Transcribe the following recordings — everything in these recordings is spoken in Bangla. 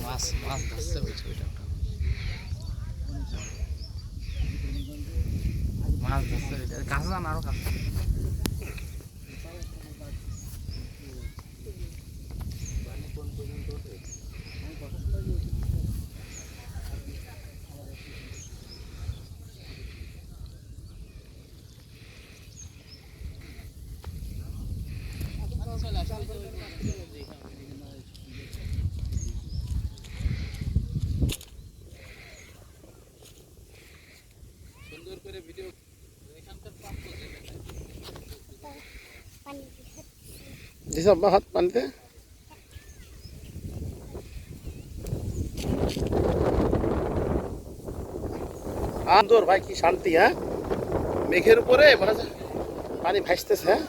মাছ মাছ ধরছে ওই ছবিটা মাছ ধরছে ওইটা কাছে যান আরও কাছে সুন্দর হাত পানিতে? সুন্দর ভাই কি শান্তি হ্যাঁ মেঘের উপরে পানি ভাসতেছে হ্যাঁ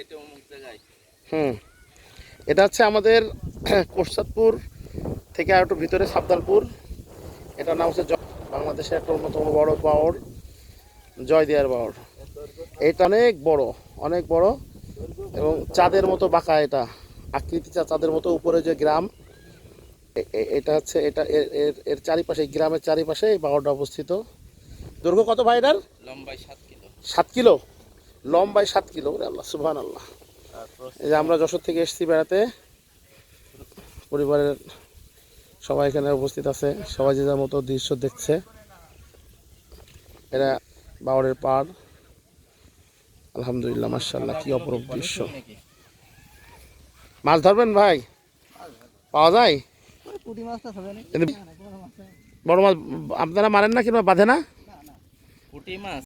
এটা অমুক জায়গায়। হুম। এটা হচ্ছে আমাদের কোরসাদপুর থেকে আর একটু ভিতরে সাবদালপুর। এটার নাম হচ্ছে বাংলাদেশের একটা অন্যতম বড় পাওয়ার জয়দিয়ার পাওয়ার এটা অনেক বড় অনেক বড় এবং চাঁদের মতো বাঁকা এটা। আকৃতি চা- চাঁদের মতো উপরে যে গ্রাম এটা হচ্ছে এটা এর এর চারিপাশে গ্রামের চারিপাশে এই পাহাড়টা অবস্থিত। দৈর্ঘ্য কত ভাই এটার লম্বায় সাত কিলো। সাত কিলো? লম্বায় সাত কিলো আল্লাহ সুবহান আল্লাহ এই যে আমরা যশোর থেকে এসেছি বেড়াতে পরিবারের সবাই এখানে উপস্থিত আছে সবাই যে যার মতো দৃশ্য দেখছে। এরা বাওয়ারের পাড় আলহামদুলিল্লাহ মার্শাল্লাহ কি অপরূপ দৃশ্য। মাছ ধরবেন ভাই? পাওয়া যায়? বড় মাছ আপনারা মারেন না কিংবা বাঁধে না? পুঁটি মাছ।